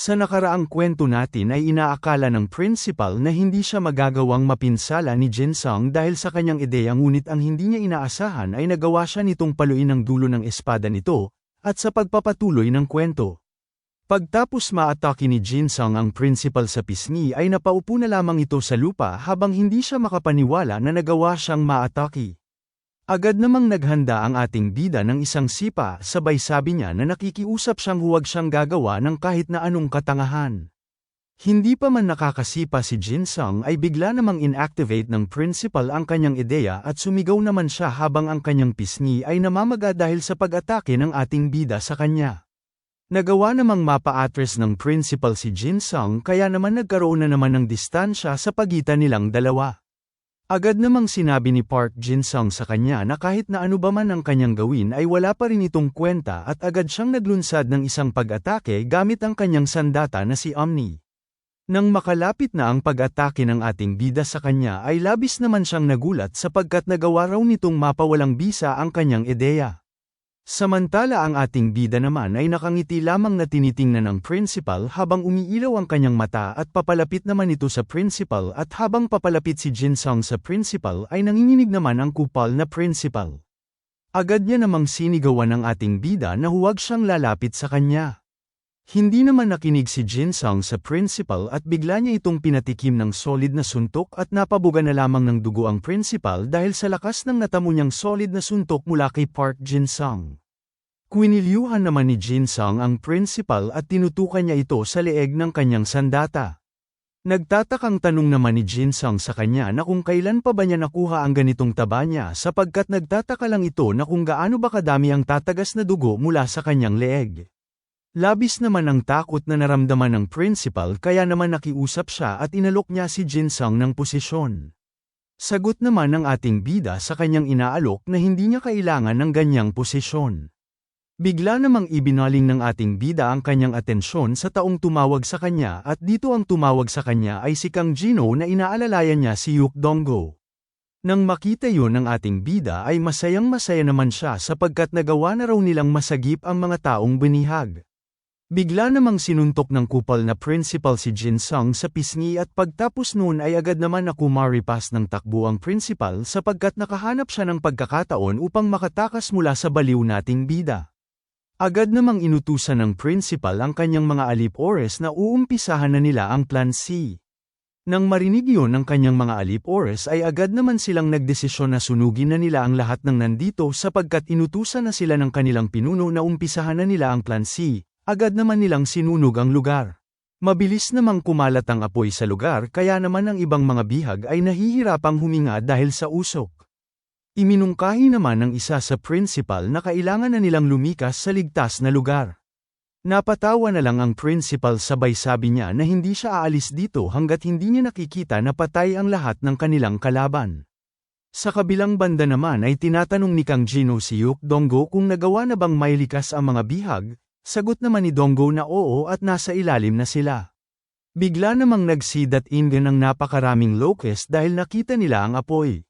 Sa nakaraang kwento natin ay inaakala ng principal na hindi siya magagawang mapinsala ni Jinsung dahil sa kanyang ideya ngunit ang hindi niya inaasahan ay nagawa siya nitong paluin ang dulo ng espada nito, at sa pagpapatuloy ng kwento. Pagtapos maatake ni Jinsung ang principal sa pisngi ay napaupo na lamang ito sa lupa habang hindi siya makapaniwala na nagawa siyang maatake. Agad namang naghanda ang ating bida ng isang sipa, sabay sabi niya na nakikiusap siyang huwag siyang gagawa ng kahit na anong katangahan. Hindi pa man nakakasipa si Jin Sung ay bigla namang inactivate ng principal ang kanyang ideya at sumigaw naman siya habang ang kanyang pisngi ay namamaga dahil sa pag-atake ng ating bida sa kanya. Nagawa namang mapa-address ng principal si Jin Sung kaya naman nagkaroon na naman ng distansya sa pagitan nilang dalawa. Agad namang sinabi ni Park Jin-sung sa kanya na kahit na ano ba man ang kanyang gawin ay wala pa rin itong kwenta at agad siyang naglunsad ng isang pag-atake gamit ang kanyang sandata na si Omni. Nang makalapit na ang pag-atake ng ating bida sa kanya ay labis naman siyang nagulat sapagkat nagawa raw nitong mapawalang bisa ang kanyang ideya. Samantala ang ating bida naman ay nakangiti lamang na tinitingnan ng principal habang umiilaw ang kanyang mata at papalapit naman ito sa principal at habang papalapit si Jinsong sa principal ay nanginginig naman ang kupal na principal. Agad niya namang sinigawan ng ating bida na huwag siyang lalapit sa kanya. Hindi naman nakinig si Jinsong sa principal at bigla niya itong pinatikim ng solid na suntok at napabuga na lamang ng dugo ang principal dahil sa lakas ng natamo niyang solid na suntok mula kay Park Jinsong. Kwinilyuhan naman ni Jin Sung ang principal at tinutukan niya ito sa leeg ng kanyang sandata. Nagtatakang tanong naman ni Jin Sung sa kanya na kung kailan pa ba niya nakuha ang ganitong taba niya sapagkat nagtataka lang ito na kung gaano ba kadami ang tatagas na dugo mula sa kanyang leeg. Labis naman ang takot na naramdaman ng principal kaya naman nakiusap siya at inalok niya si Jin Sung ng posisyon. Sagot naman ng ating bida sa kanyang inaalok na hindi niya kailangan ng ganyang posisyon. Bigla namang ibinaling ng ating bida ang kanyang atensyon sa taong tumawag sa kanya at dito ang tumawag sa kanya ay si Kang Jino na inaalalayan niya si Yuk Donggo. Nang makita yon ng ating bida ay masayang masaya naman siya sapagkat nagawa na raw nilang masagip ang mga taong binihag. Bigla namang sinuntok ng kupal na principal si Jin Sung sa pisngi at pagtapos noon ay agad naman na kumaripas ng takbo ang principal sapagkat nakahanap siya ng pagkakataon upang makatakas mula sa baliw nating bida. Agad namang inutusan ng principal ang kanyang mga alip-ores na uumpisahan na nila ang Plan C. Nang marinig yun ng kanyang mga alip-ores ay agad naman silang nagdesisyon na sunugin na nila ang lahat ng nandito sapagkat inutusan na sila ng kanilang pinuno na umpisahan na nila ang Plan C, agad naman nilang sinunog ang lugar. Mabilis namang kumalat ang apoy sa lugar kaya naman ang ibang mga bihag ay nahihirapang huminga dahil sa usok. Iminungkahi naman ng isa sa principal na kailangan na nilang lumikas sa ligtas na lugar. Napatawa na lang ang principal sabay sabi niya na hindi siya aalis dito hanggat hindi niya nakikita na patay ang lahat ng kanilang kalaban. Sa kabilang banda naman ay tinatanong ni Kang Jino si Yuk Donggo kung nagawa na bang may likas ang mga bihag, sagot naman ni Donggo na oo at nasa ilalim na sila. Bigla namang nagsidat ingan ng napakaraming locust dahil nakita nila ang apoy.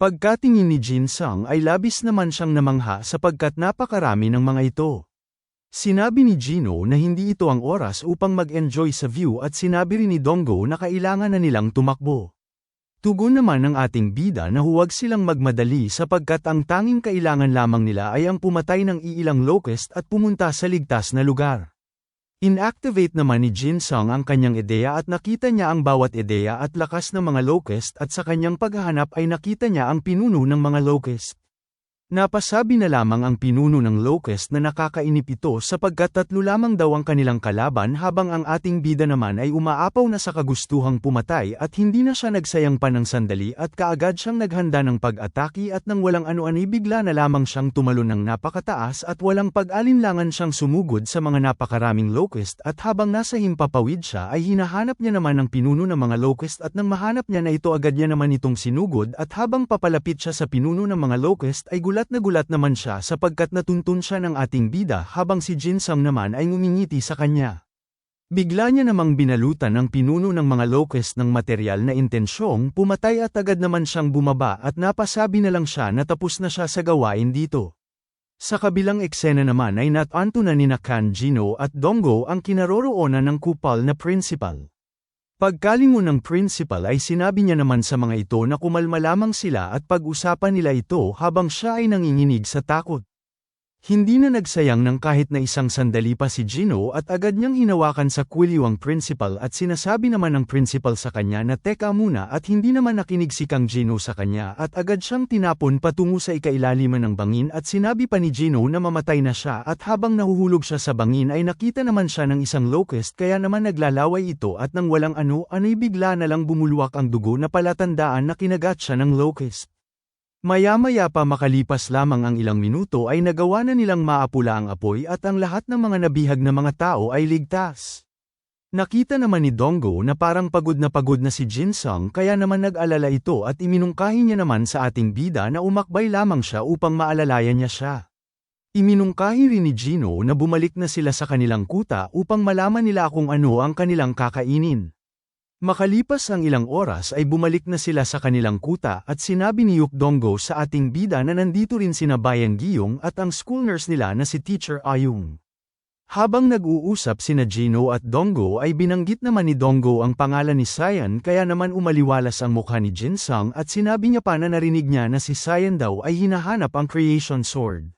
Pagkatingin ni Jin Sung ay labis naman siyang namangha sapagkat napakarami ng mga ito. Sinabi ni Gino na hindi ito ang oras upang mag-enjoy sa view at sinabi rin ni Donggo na kailangan na nilang tumakbo. Tugon naman ng ating bida na huwag silang magmadali sapagkat ang tanging kailangan lamang nila ay ang pumatay ng iilang locust at pumunta sa ligtas na lugar. Inactivate naman ni Jin Sung ang kanyang ideya at nakita niya ang bawat ideya at lakas ng mga locust at sa kanyang paghahanap ay nakita niya ang pinuno ng mga locust. Napasabi na lamang ang pinuno ng locust na nakakainip ito sapagkat tatlo lamang daw ang kanilang kalaban habang ang ating bida naman ay umaapaw na sa kagustuhang pumatay at hindi na siya nagsayang pa ng sandali at kaagad siyang naghanda ng pag-ataki at nang walang ano-ani bigla na lamang siyang tumalon ng napakataas at walang pag-alinlangan siyang sumugod sa mga napakaraming locust at habang nasa himpapawid siya ay hinahanap niya naman ang pinuno ng mga locust at nang mahanap niya na ito agad niya naman itong sinugod at habang papalapit siya sa pinuno ng mga locust ay gulat na gulat naman siya sapagkat natuntun siya ng ating bida habang si Jinsang naman ay ngumingiti sa kanya. Bigla niya namang binalutan ng pinuno ng mga locust ng material na intensyong pumatay at agad naman siyang bumaba at napasabi na lang siya na tapos na siya sa gawain dito. Sa kabilang eksena naman ay natanto na nina Kanjino at Donggo ang kinaroroonan ng kupal na principal. Pagkalingon ng principal ay sinabi niya naman sa mga ito na kumalma lamang sila at pag-usapan nila ito habang siya ay nanginginig sa takot. Hindi na nagsayang ng kahit na isang sandali pa si Gino at agad niyang hinawakan sa kwilyo ang principal at sinasabi naman ng principal sa kanya na teka muna at hindi naman nakinig si Kang Gino sa kanya at agad siyang tinapon patungo sa ikailaliman ng bangin at sinabi pa ni Gino na mamatay na siya at habang nahuhulog siya sa bangin ay nakita naman siya ng isang locust kaya naman naglalaway ito at nang walang ano anay bigla na lang bumulwak ang dugo na palatandaan na kinagat siya ng locust. Maya-maya pa makalipas lamang ang ilang minuto ay nagawa na nilang maapula ang apoy at ang lahat ng mga nabihag na mga tao ay ligtas. Nakita naman ni Donggo na parang pagod na pagod na si Jinsung kaya naman nag-alala ito at iminungkahi niya naman sa ating bida na umakbay lamang siya upang maalalayan niya siya. Iminungkahi rin ni Gino na bumalik na sila sa kanilang kuta upang malaman nila kung ano ang kanilang kakainin. Makalipas ang ilang oras ay bumalik na sila sa kanilang kuta at sinabi ni Yukdonggo sa ating bida na nandito rin sina Bayan Giyong at ang school nurse nila na si Teacher Ayung. Habang nag-uusap sina Gino at Donggo ay binanggit naman ni Donggo ang pangalan ni Sayan kaya naman umaliwalas ang mukha ni Jinsung at sinabi niya pa na narinig niya na si Sayan daw ay hinahanap ang Creation Sword.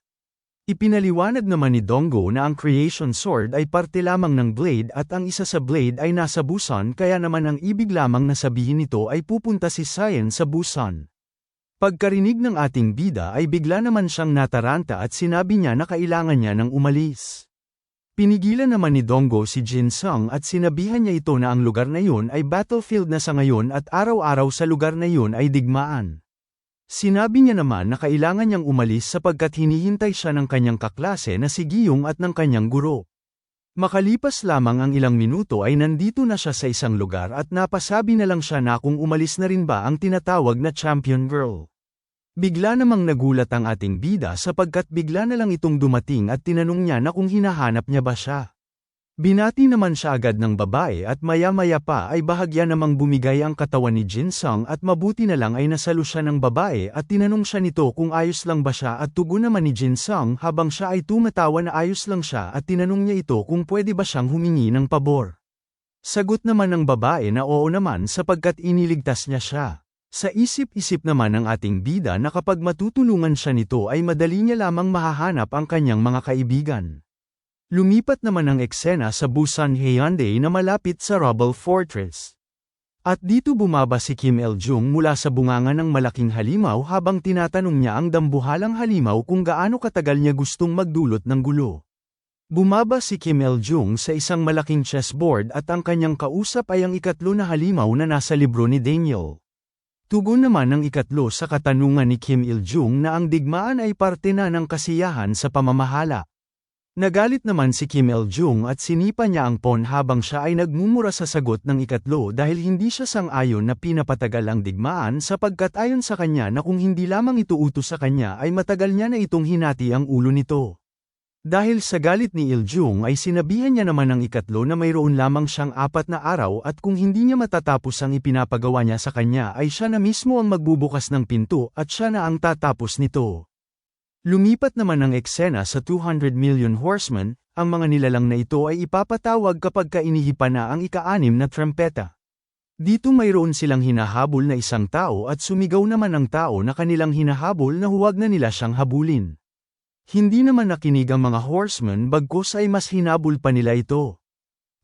Ipinaliwanag naman ni Donggo na ang Creation Sword ay parte lamang ng blade at ang isa sa blade ay nasa Busan kaya naman ang ibig lamang na sabihin nito ay pupunta si Saiyan sa Busan. Pagkarinig ng ating bida ay bigla naman siyang nataranta at sinabi niya na kailangan niya ng umalis. Pinigilan naman ni Donggo si Jin Sung at sinabihan niya ito na ang lugar na yun ay battlefield na sa ngayon at araw-araw sa lugar na yun ay digmaan. Sinabi niya naman na kailangan niyang umalis sapagkat hinihintay siya ng kanyang kaklase na si Giyong at ng kanyang guro. Makalipas lamang ang ilang minuto ay nandito na siya sa isang lugar at napasabi na lang siya na kung umalis na rin ba ang tinatawag na champion girl. Bigla namang nagulat ang ating bida sapagkat bigla na lang itong dumating at tinanong niya na kung hinahanap niya ba siya. Binati naman siya agad ng babae at maya-maya pa ay bahagya namang bumigay ang katawan ni Jin Sung at mabuti na lang ay nasalo siya ng babae at tinanong siya nito kung ayos lang ba siya at tugon naman ni Jin Sung habang siya ay tumatawa na ayos lang siya at tinanong niya ito kung pwede ba siyang humingi ng pabor. Sagot naman ng babae na oo naman sapagkat iniligtas niya siya. Sa isip-isip naman ng ating bida na kapag matutulungan siya nito ay madali niya lamang mahahanap ang kanyang mga kaibigan. Lumipat naman ang eksena sa Busan Hyundai na malapit sa Rubble Fortress. At dito bumaba si Kim El-jung mula sa bunganga ng malaking halimaw habang tinatanong niya ang dambuhalang halimaw kung gaano katagal niya gustong magdulot ng gulo. Bumaba si Kim El-jung sa isang malaking chessboard at ang kanyang kausap ay ang ikatlo na halimaw na nasa libro ni Daniel. Tugon naman ng ikatlo sa katanungan ni Kim Il-jung na ang digmaan ay parte na ng kasiyahan sa pamamahala. Nagalit naman si Kim El-jung at sinipa niya ang pon habang siya ay nagmumura sa sagot ng ikatlo dahil hindi siya sang-ayon na pinapatagal ang digmaan sapagkat ayon sa kanya na kung hindi lamang ito utos sa kanya ay matagal niya na itong hinati ang ulo nito. Dahil sa galit ni Il-jung ay sinabihan niya naman ng ikatlo na mayroon lamang siyang apat na araw at kung hindi niya matatapos ang ipinapagawa niya sa kanya ay siya na mismo ang magbubukas ng pinto at siya na ang tatapos nito. Lumipat naman ang eksena sa 200 million horsemen, ang mga nilalang na ito ay ipapatawag kapag kainihipa na ang ika-anim na trumpeta. Dito mayroon silang hinahabol na isang tao at sumigaw naman ang tao na kanilang hinahabol na huwag na nila siyang habulin. Hindi naman nakinig ang mga horsemen bagkos ay mas hinabol pa nila ito.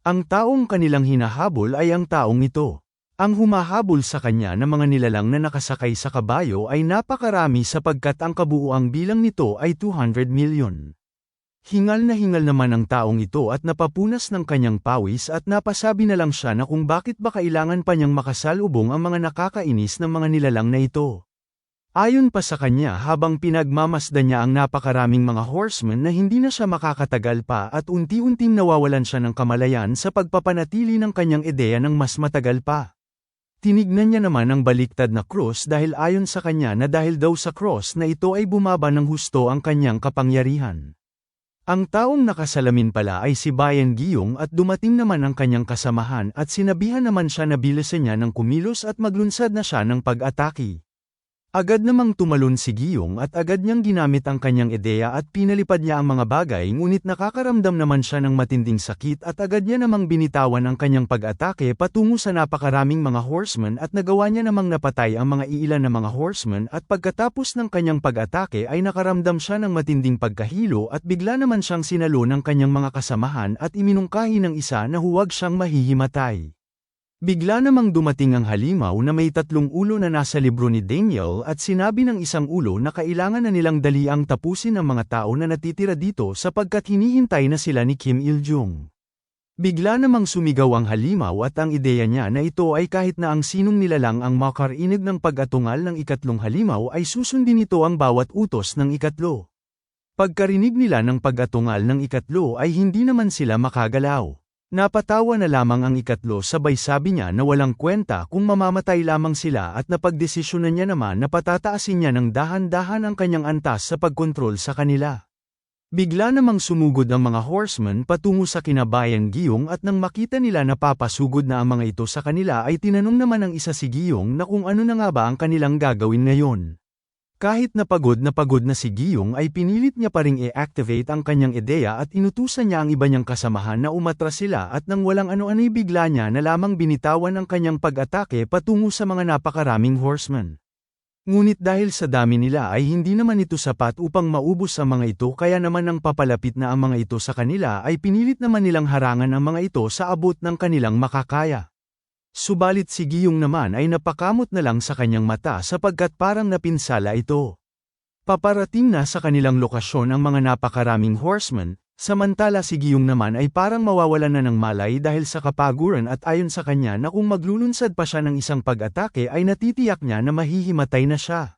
Ang taong kanilang hinahabol ay ang taong ito. Ang humahabol sa kanya ng mga nilalang na nakasakay sa kabayo ay napakarami sapagkat ang kabuuang bilang nito ay 200 million. Hingal na hingal naman ang taong ito at napapunas ng kanyang pawis at napasabi na lang siya na kung bakit ba kailangan pa niyang makasalubong ang mga nakakainis ng mga nilalang na ito. Ayon pa sa kanya habang pinagmamasdan niya ang napakaraming mga horsemen na hindi na siya makakatagal pa at unti-unting nawawalan siya ng kamalayan sa pagpapanatili ng kanyang ideya ng mas matagal pa. Tinignan niya naman ang baliktad na cross dahil ayon sa kanya na dahil daw sa cross na ito ay bumaba ng husto ang kanyang kapangyarihan. Ang taong nakasalamin pala ay si Bayan Giyong at dumating naman ang kanyang kasamahan at sinabihan naman siya na bilisan niya ng kumilos at maglunsad na siya ng pag-ataki. Agad namang tumalon si Giyong at agad niyang ginamit ang kanyang ideya at pinalipad niya ang mga bagay ngunit nakakaramdam naman siya ng matinding sakit at agad niya namang binitawan ang kanyang pag-atake patungo sa napakaraming mga horsemen at nagawa niya namang napatay ang mga iilan na mga horsemen at pagkatapos ng kanyang pag-atake ay nakaramdam siya ng matinding pagkahilo at bigla naman siyang sinalo ng kanyang mga kasamahan at iminungkahi ng isa na huwag siyang mahihimatay. Bigla namang dumating ang halimaw na may tatlong ulo na nasa libro ni Daniel at sinabi ng isang ulo na kailangan na nilang daliang tapusin ang mga tao na natitira dito sapagkat hinihintay na sila ni Kim Il-jung. Bigla namang sumigaw ang halimaw at ang ideya niya na ito ay kahit na ang sinong nilalang ang makarinig ng pag-atungal ng ikatlong halimaw ay susundin ito ang bawat utos ng ikatlo. Pagkarinig nila ng pag-atungal ng ikatlo ay hindi naman sila makagalaw. Napatawa na lamang ang ikatlo sabay sabi niya na walang kwenta kung mamamatay lamang sila at napagdesisyonan niya naman na patataasin niya ng dahan-dahan ang kanyang antas sa pagkontrol sa kanila. Bigla namang sumugod ang mga horsemen patungo sa kinabayan Giyong at nang makita nila na papasugod na ang mga ito sa kanila ay tinanong naman ng isa si Giyong na kung ano na nga ba ang kanilang gagawin ngayon. Kahit na pagod na pagod na si Giyong ay pinilit niya pa ring i-activate ang kanyang ideya at inutusan niya ang iba niyang kasamahan na umatras sila at nang walang ano-ano'y bigla niya na lamang binitawan ang kanyang pag-atake patungo sa mga napakaraming horsemen. Ngunit dahil sa dami nila ay hindi naman ito sapat upang maubos ang mga ito kaya naman nang papalapit na ang mga ito sa kanila ay pinilit naman nilang harangan ang mga ito sa abot ng kanilang makakaya. Subalit si Giyong naman ay napakamot na lang sa kanyang mata sapagkat parang napinsala ito. Paparating na sa kanilang lokasyon ang mga napakaraming horsemen, samantala si Giyong naman ay parang mawawalan na ng malay dahil sa kapaguran at ayon sa kanya na kung maglulunsad pa siya ng isang pag-atake ay natitiyak niya na mahihimatay na siya.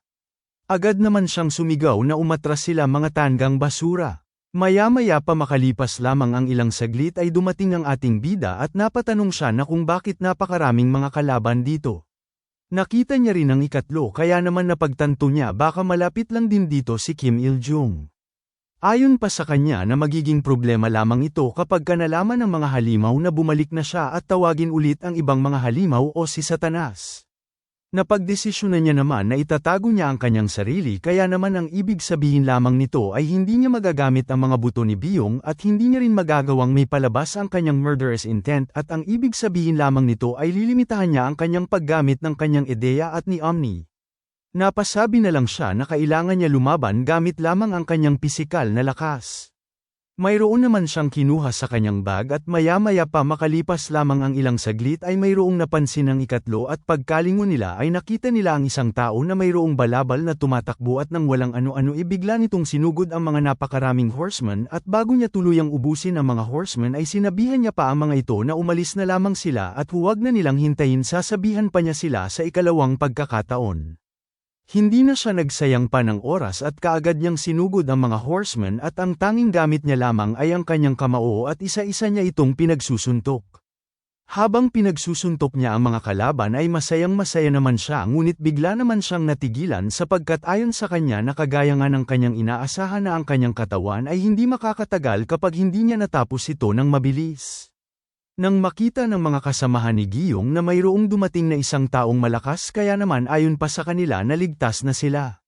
Agad naman siyang sumigaw na umatras sila mga tanggang basura. Maya-maya pa makalipas lamang ang ilang saglit ay dumating ang ating bida at napatanong siya na kung bakit napakaraming mga kalaban dito. Nakita niya rin ang ikatlo kaya naman napagtanto niya baka malapit lang din dito si Kim Il-jung. Ayon pa sa kanya na magiging problema lamang ito kapag kanalaman ng mga halimaw na bumalik na siya at tawagin ulit ang ibang mga halimaw o si Satanas. Napagdesisyonan niya naman na itatago niya ang kanyang sarili kaya naman ang ibig sabihin lamang nito ay hindi niya magagamit ang mga buto ni Biyong at hindi niya rin magagawang may palabas ang kanyang murderous intent at ang ibig sabihin lamang nito ay lilimitahan niya ang kanyang paggamit ng kanyang ideya at ni Omni. Napasabi na lang siya na kailangan niya lumaban gamit lamang ang kanyang pisikal na lakas. Mayroon naman siyang kinuha sa kanyang bag at maya-maya pa makalipas lamang ang ilang saglit ay mayroong napansin ng ikatlo at pagkalingon nila ay nakita nila ang isang tao na mayroong balabal na tumatakbo at nang walang ano-ano ibigla nitong sinugod ang mga napakaraming horsemen at bago niya tuluyang ubusin ang mga horsemen ay sinabihan niya pa ang mga ito na umalis na lamang sila at huwag na nilang hintayin sasabihan pa niya sila sa ikalawang pagkakataon. Hindi na siya nagsayang pa ng oras at kaagad niyang sinugod ang mga horsemen at ang tanging gamit niya lamang ay ang kanyang kamao at isa-isa niya itong pinagsusuntok. Habang pinagsusuntok niya ang mga kalaban ay masayang masaya naman siya ngunit bigla naman siyang natigilan sapagkat ayon sa kanya na kagaya nga ng kanyang inaasahan na ang kanyang katawan ay hindi makakatagal kapag hindi niya natapos ito ng mabilis. Nang makita ng mga kasamahan ni Giyong na mayroong dumating na isang taong malakas kaya naman ayon pa sa kanila na ligtas na sila.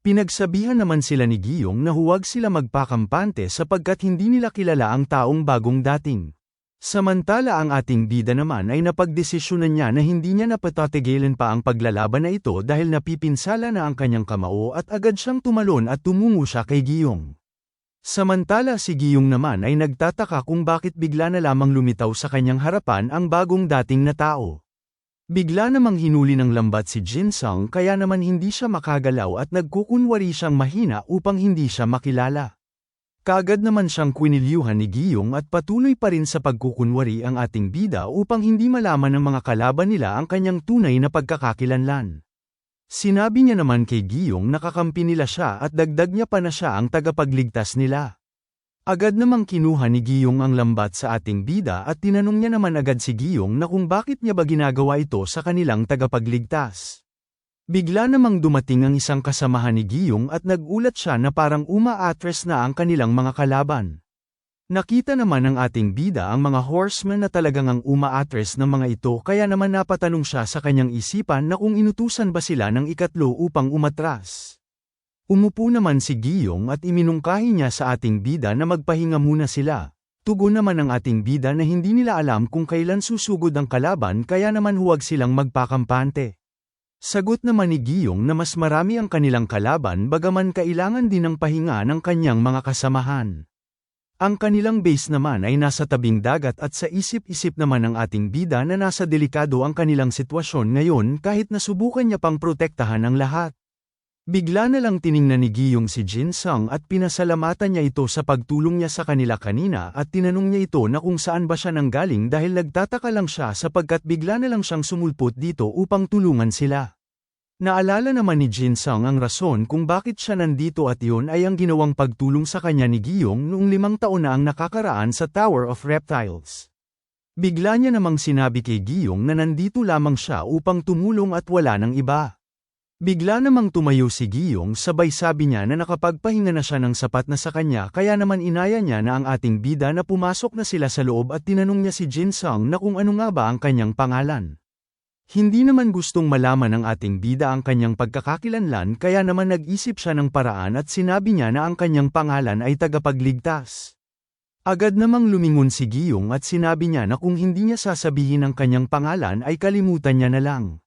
Pinagsabihan naman sila ni Giyong na huwag sila magpakampante sapagkat hindi nila kilala ang taong bagong dating. Samantala ang ating bida naman ay napagdesisyonan niya na hindi niya napatatigilan pa ang paglalaban na ito dahil napipinsala na ang kanyang kamao at agad siyang tumalon at tumungo siya kay Giyong. Samantala si Giyong naman ay nagtataka kung bakit bigla na lamang lumitaw sa kanyang harapan ang bagong dating na tao. Bigla namang hinuli ng lambat si Jinsung kaya naman hindi siya makagalaw at nagkukunwari siyang mahina upang hindi siya makilala. Kagad naman siyang kwinilyuhan ni Giyong at patuloy pa rin sa pagkukunwari ang ating bida upang hindi malaman ng mga kalaban nila ang kanyang tunay na pagkakakilanlan. Sinabi niya naman kay Giyong nakakampi nila siya at dagdag niya pa na siya ang tagapagligtas nila. Agad namang kinuha ni Giyong ang lambat sa ating bida at tinanong niya naman agad si Giyong na kung bakit niya ba ginagawa ito sa kanilang tagapagligtas. Bigla namang dumating ang isang kasamahan ni Giyong at nagulat siya na parang umaatres na ang kanilang mga kalaban. Nakita naman ng ating bida ang mga horsemen na talagang ang umaatres ng mga ito kaya naman napatanong siya sa kanyang isipan na kung inutusan ba sila ng ikatlo upang umatras. Umupo naman si Giyong at iminungkahi niya sa ating bida na magpahinga muna sila. Tugon naman ng ating bida na hindi nila alam kung kailan susugod ang kalaban kaya naman huwag silang magpakampante. Sagot naman ni Giyong na mas marami ang kanilang kalaban bagaman kailangan din ng pahinga ng kanyang mga kasamahan. Ang kanilang base naman ay nasa tabing dagat at sa isip-isip naman ng ating bida na nasa delikado ang kanilang sitwasyon ngayon kahit nasubukan niya pang protektahan ang lahat. Bigla na lang tiningnan ni Giyong si Jin Sung at pinasalamatan niya ito sa pagtulong niya sa kanila kanina at tinanong niya ito na kung saan ba siya nanggaling dahil nagtataka lang siya sapagkat bigla na lang siyang sumulpot dito upang tulungan sila. Naalala naman ni Jin Sung ang rason kung bakit siya nandito at iyon ay ang ginawang pagtulong sa kanya ni Giyong noong limang taon na ang nakakaraan sa Tower of Reptiles. Bigla niya namang sinabi kay Giyong na nandito lamang siya upang tumulong at wala ng iba. Bigla namang tumayo si Giyong sabay sabi niya na nakapagpahinga na siya ng sapat na sa kanya kaya naman inaya niya na ang ating bida na pumasok na sila sa loob at tinanong niya si Jin Sung na kung ano nga ba ang kanyang pangalan. Hindi naman gustong malaman ng ating bida ang kanyang pagkakakilanlan kaya naman nag-isip siya ng paraan at sinabi niya na ang kanyang pangalan ay tagapagligtas. Agad namang lumingon si Giyong at sinabi niya na kung hindi niya sasabihin ang kanyang pangalan ay kalimutan niya na lang.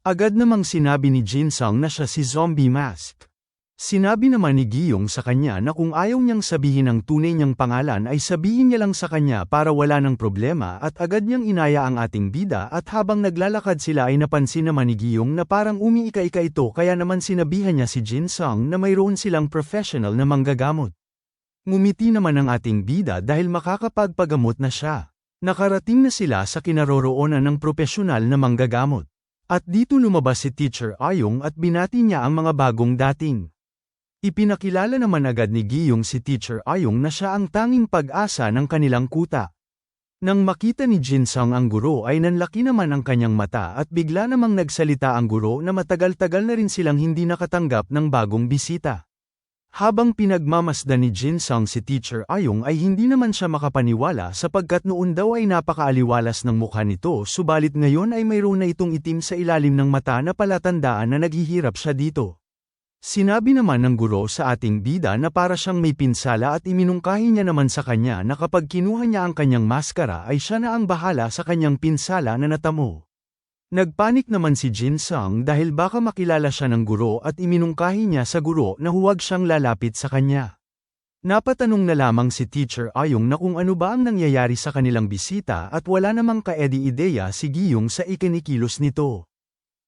Agad namang sinabi ni Jin Sung na siya si Zombie Mask. Sinabi naman ni Giyong sa kanya na kung ayaw niyang sabihin ang tunay niyang pangalan ay sabihin niya lang sa kanya para wala ng problema at agad niyang inaya ang ating bida at habang naglalakad sila ay napansin naman ni Giyong na parang umiika-ika ito kaya naman sinabihan niya si Jin Sung na mayroon silang professional na manggagamot. Ngumiti naman ang ating bida dahil makakapagpagamot na siya. Nakarating na sila sa kinaroroonan ng profesional na manggagamot. At dito lumabas si Teacher Ayong at binati niya ang mga bagong dating. Ipinakilala naman agad ni Giyong si Teacher Ayong na siya ang tanging pag-asa ng kanilang kuta. Nang makita ni Jinsang ang guro ay nanlaki naman ang kanyang mata at bigla namang nagsalita ang guro na matagal-tagal na rin silang hindi nakatanggap ng bagong bisita. Habang pinagmamasdan ni Jinsang si Teacher Ayong ay hindi naman siya makapaniwala sapagkat noon daw ay napakaaliwalas ng mukha nito subalit ngayon ay mayroon na itong itim sa ilalim ng mata na palatandaan na naghihirap siya dito. Sinabi naman ng guro sa ating bida na para siyang may pinsala at iminungkahi niya naman sa kanya na kapag kinuha niya ang kanyang maskara ay siya na ang bahala sa kanyang pinsala na natamo. Nagpanik naman si Jin Sung dahil baka makilala siya ng guro at iminungkahi niya sa guro na huwag siyang lalapit sa kanya. Napatanong na lamang si Teacher Ayong na kung ano ba ang nangyayari sa kanilang bisita at wala namang kaedi-ideya si Giyong sa ikinikilos nito.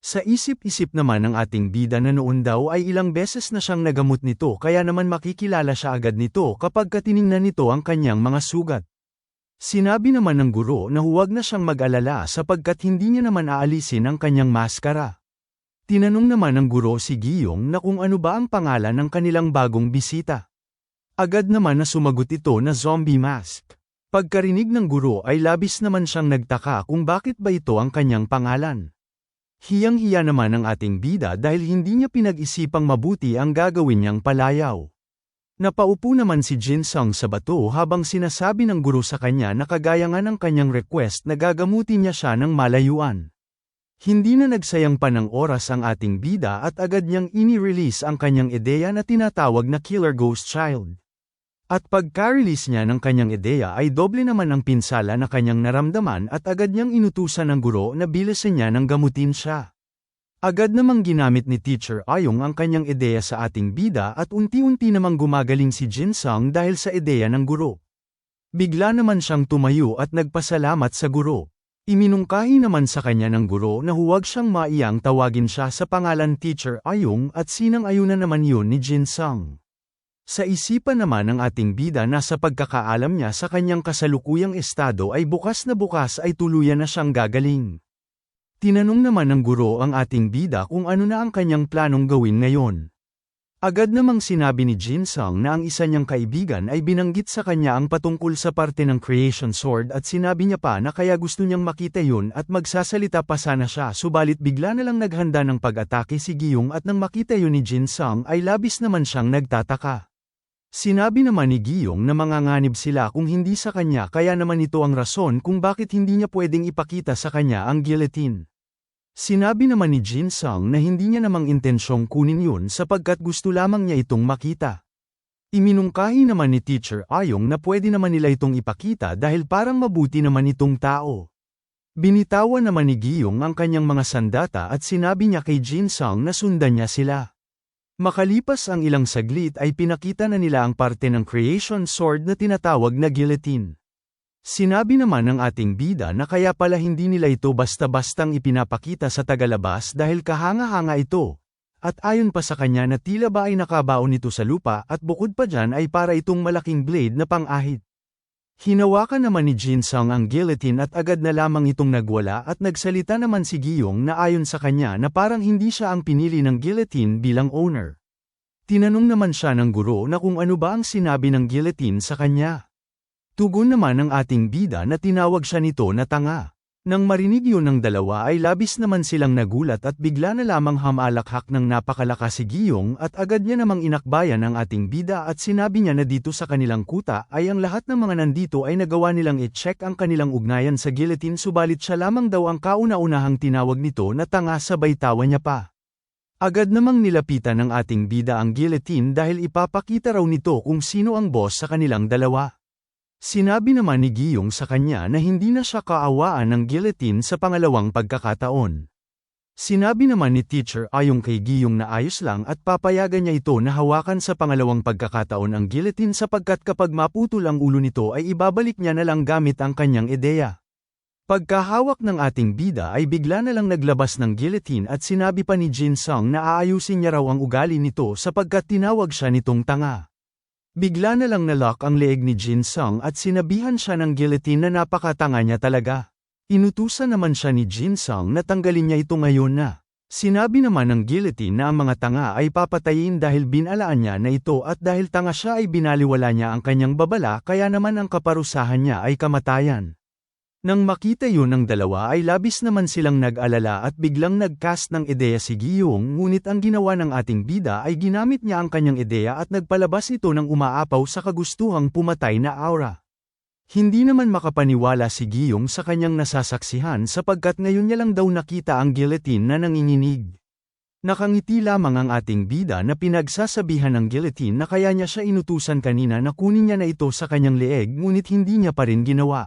Sa isip-isip naman ng ating bida na noon daw ay ilang beses na siyang nagamot nito kaya naman makikilala siya agad nito kapag katiningnan nito ang kanyang mga sugat. Sinabi naman ng guro na huwag na siyang mag-alala sapagkat hindi niya naman aalisin ang kanyang maskara. Tinanong naman ng guro si Giyong na kung ano ba ang pangalan ng kanilang bagong bisita. Agad naman na sumagot ito na zombie mask. Pagkarinig ng guro ay labis naman siyang nagtaka kung bakit ba ito ang kanyang pangalan. Hiyang-hiya naman ang ating bida dahil hindi niya pinag-isipang mabuti ang gagawin niyang palayaw. Napaupo naman si Jin Sung sa bato habang sinasabi ng guro sa kanya na kagaya nga ng kanyang request na gagamutin niya siya ng malayuan. Hindi na nagsayang pa ng oras ang ating bida at agad niyang ini-release ang kanyang ideya na tinatawag na Killer Ghost Child. At pagka-release niya ng kanyang ideya ay doble naman ang pinsala na kanyang naramdaman at agad niyang inutusan ng guro na bilisan niya ng gamutin siya. Agad namang ginamit ni Teacher Ayong ang kanyang ideya sa ating bida at unti-unti namang gumagaling si Jin Sung dahil sa ideya ng guro. Bigla naman siyang tumayo at nagpasalamat sa guro. Iminungkahi naman sa kanya ng guro na huwag siyang maiyang tawagin siya sa pangalan Teacher Ayong at sinang ayunan naman yun ni Jin Sung. Sa isipan naman ng ating bida na sa pagkakaalam niya sa kanyang kasalukuyang estado ay bukas na bukas ay tuluyan na siyang gagaling. Tinanong naman ng guro ang ating bida kung ano na ang kanyang planong gawin ngayon. Agad namang sinabi ni Jin Sung na ang isa niyang kaibigan ay binanggit sa kanya ang patungkol sa parte ng Creation Sword at sinabi niya pa na kaya gusto niyang makita yun at magsasalita pa sana siya subalit bigla na lang naghanda ng pag-atake si Giyong at nang makita yun ni Jin Sung ay labis naman siyang nagtataka. Sinabi naman ni Giyong na manganganib sila kung hindi sa kanya kaya naman ito ang rason kung bakit hindi niya pwedeng ipakita sa kanya ang guillotine. Sinabi naman ni Jin Sung na hindi niya namang intensyong kunin yun sapagkat gusto lamang niya itong makita. Iminungkahi naman ni Teacher Ayong na pwede naman nila itong ipakita dahil parang mabuti naman itong tao. Binitawan naman ni Giyong ang kanyang mga sandata at sinabi niya kay Jin Sung na sundan niya sila. Makalipas ang ilang saglit ay pinakita na nila ang parte ng creation sword na tinatawag na guillotine. Sinabi naman ng ating bida na kaya pala hindi nila ito basta-bastang ipinapakita sa tagalabas dahil kahanga-hanga ito. At ayon pa sa kanya na tila ba ay nakabaon ito sa lupa at bukod pa dyan ay para itong malaking blade na pang-ahit. Hinawakan naman ni Jin Sung ang guillotine at agad na lamang itong nagwala at nagsalita naman si Giyong na ayon sa kanya na parang hindi siya ang pinili ng guillotine bilang owner. Tinanong naman siya ng guro na kung ano ba ang sinabi ng guillotine sa kanya. Tugon naman ng ating bida na tinawag siya nito na tanga. Nang marinig yun ng dalawa ay labis naman silang nagulat at bigla na lamang hamalakhak ng napakalakas si Giyong at agad niya namang inakbayan ang ating bida at sinabi niya na dito sa kanilang kuta ay ang lahat ng mga nandito ay nagawa nilang i-check ang kanilang ugnayan sa guillotine subalit siya lamang daw ang kauna-unahang tinawag nito na tanga sabay tawa niya pa. Agad namang nilapitan ng ating bida ang guillotine dahil ipapakita raw nito kung sino ang boss sa kanilang dalawa. Sinabi naman ni Giyong sa kanya na hindi na siya kaawaan ng guillotine sa pangalawang pagkakataon. Sinabi naman ni teacher ayong kay Giyong na ayos lang at papayagan niya ito na hawakan sa pangalawang pagkakataon ang guillotine sapagkat kapag maputol ang ulo nito ay ibabalik niya na lang gamit ang kanyang ideya. Pagkahawak ng ating bida ay bigla na lang naglabas ng guillotine at sinabi pa ni Jin Sung na aayusin niya raw ang ugali nito sapagkat tinawag siya nitong tanga. Bigla na lang nalock ang leeg ni Jin Sung at sinabihan siya ng guillotine na napakatanga niya talaga. Inutusan naman siya ni Jin Sung na tanggalin niya ito ngayon na. Sinabi naman ng guillotine na ang mga tanga ay papatayin dahil binalaan niya na ito at dahil tanga siya ay binaliwala niya ang kanyang babala kaya naman ang kaparusahan niya ay kamatayan. Nang makita yun ng dalawa ay labis naman silang nag-alala at biglang nag-cast ng ideya si Giyong ngunit ang ginawa ng ating bida ay ginamit niya ang kanyang ideya at nagpalabas ito ng umaapaw sa kagustuhang pumatay na aura. Hindi naman makapaniwala si Giyong sa kanyang nasasaksihan sapagkat ngayon niya lang daw nakita ang guillotine na nanginginig. Nakangiti lamang ang ating bida na pinagsasabihan ng guillotine na kaya niya siya inutusan kanina na kunin niya na ito sa kanyang leeg ngunit hindi niya pa rin ginawa.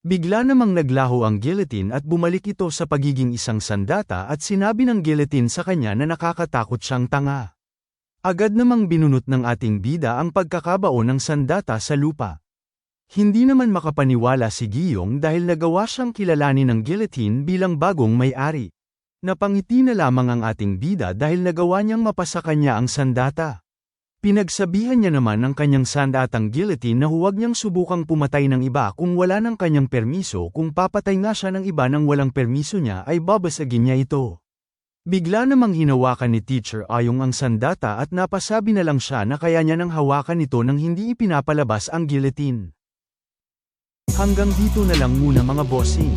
Bigla namang naglaho ang guillotine at bumalik ito sa pagiging isang sandata at sinabi ng guillotine sa kanya na nakakatakot siyang tanga. Agad namang binunot ng ating bida ang pagkakabaon ng sandata sa lupa. Hindi naman makapaniwala si Giyong dahil nagawa siyang kilalanin ng guillotine bilang bagong may-ari. Napangiti na lamang ang ating bida dahil nagawa niyang mapasa kanya ang sandata. Pinagsabihan niya naman ng kanyang sandatang guillotine na huwag niyang subukang pumatay ng iba kung wala ng kanyang permiso kung papatay nga siya ng iba nang walang permiso niya ay babasagin niya ito. Bigla namang hinawakan ni teacher ayong ang sandata at napasabi na lang siya na kaya niya nang hawakan ito nang hindi ipinapalabas ang guillotine. Hanggang dito na lang muna mga bossing.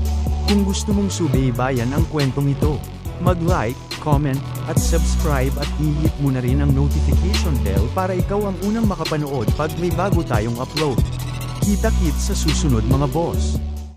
Kung gusto mong subaybayan ang kwentong ito, mag-like, comment, at subscribe at i-hit mo na rin ang notification bell para ikaw ang unang makapanood pag may bago tayong upload. Kita-kit sa susunod mga boss.